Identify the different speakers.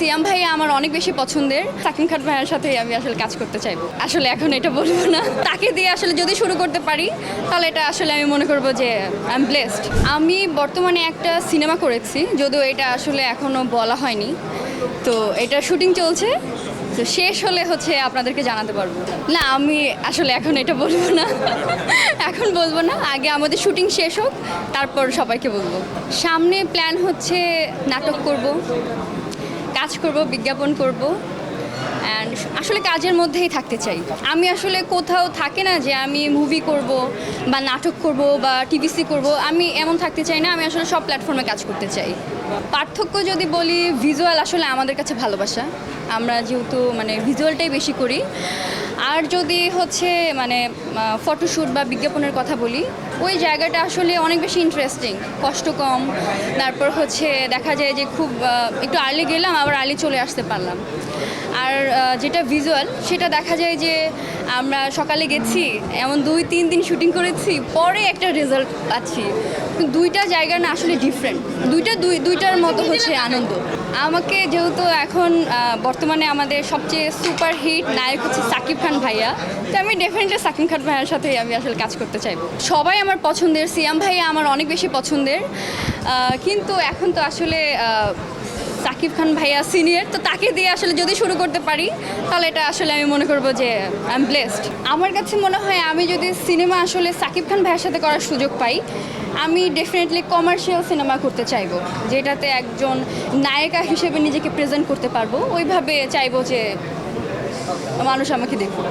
Speaker 1: সিয়াম ভাই আমার অনেক বেশি পছন্দের। সাকিম খান ভাইয়ের সাথে আমি আসলে কাজ করতে চাইব আসলে এখন এটা বলব না। তাকে দিয়ে আসলে যদি শুরু করতে পারি, তাহলে এটা আসলে আমি মনে করব যে আই এম ব্লেসড আমি বর্তমানে একটা সিনেমা করেছি, যদিও এটা আসলে এখনও বলা হয়নি। তো এটা শুটিং চলছে। তো শেষ হলে হচ্ছে আপনাদেরকে জানাতে পারব। না, আমি আসলে এখন এটা বলব না। এখন বলব না। আগে আমাদের শুটিং শেষ হোক, তারপর সবাইকে বলব। সামনে প্ল্যান হচ্ছে নাটক করব। কাজ করব, বিজ্ঞাপন করব অ্যান্ড আসলে কাজের মধ্যেই থাকতে চাই। আমি আসলে কোথাও থাকে না যে আমি মুভি করব বা নাটক করব বা টিভিসি করব, আমি এমন থাকতে চাই না, আমি আসলে সব প্ল্যাটফর্মে কাজ করতে চাই। পার্থক্য যদি বলি ভিজুয়াল আসলে আমাদের কাছে ভালোবাসা। আমরা যেহেতু মানে ভিজুয়ালটাই বেশি করি আর যদি হচ্ছে মানে ফটোশ্যুট বা বিজ্ঞাপনের কথা বলি, ওই জায়গাটা আসলে অনেক বেশি ইন্টারেস্টিং কষ্ট কম। তারপর হচ্ছে দেখা যায় যে খুব একটু আর্লি গেলাম, আবার আর্লি চলে আসতে পারলাম। আর যেটা ভিজুয়াল সেটা দেখা যায় যে আমরা সকালে গেছি, এমন দুই, তিন দিন শুটিং করেছি, পরে একটা রেজাল্ট পাচ্ছি। দুইটা জায়গা না আসলে ডিফারেন্ট দুই দুইটার মতো হচ্ছে আনন্দ। আমাকে যেহেতু এখন বর্তমানে আমাদের সবচেয়ে সুপার হিট নায়ক হচ্ছে সাকিব খান ভাইয়া। তো আমি ডেফিনেটলি সাকিব খান ভাইয়ার সাথে আমি আসলে কাজ করতে চাইব সবাই আমার পছন্দের, সিয়াম ভাইয়া আমার অনেক বেশি পছন্দের। কিন্তু এখন তো আসলে সাকিব খান ভাইয়া সিনিয়র, তো তাকে দিয়ে আসলে যদি শুরু করতে পারি, তাহলে এটা আসলে আমি মনে করব যে আই এম ব্লেসড আমার কাছে মনে হয় আমি যদি সিনেমা আসলে সাকিব খান ভাইয়ের সাথে করার সুযোগ পাই, আমি ডেফিনেটলি কমার্শিয়াল সিনেমা করতে চাইব, যেটাতে একজন নায়িকা হিসেবে নিজেকে প্রেজেন্ট করতে পারব। ওইভাবে চাইব যে মানুষ আমাকে দেখুক।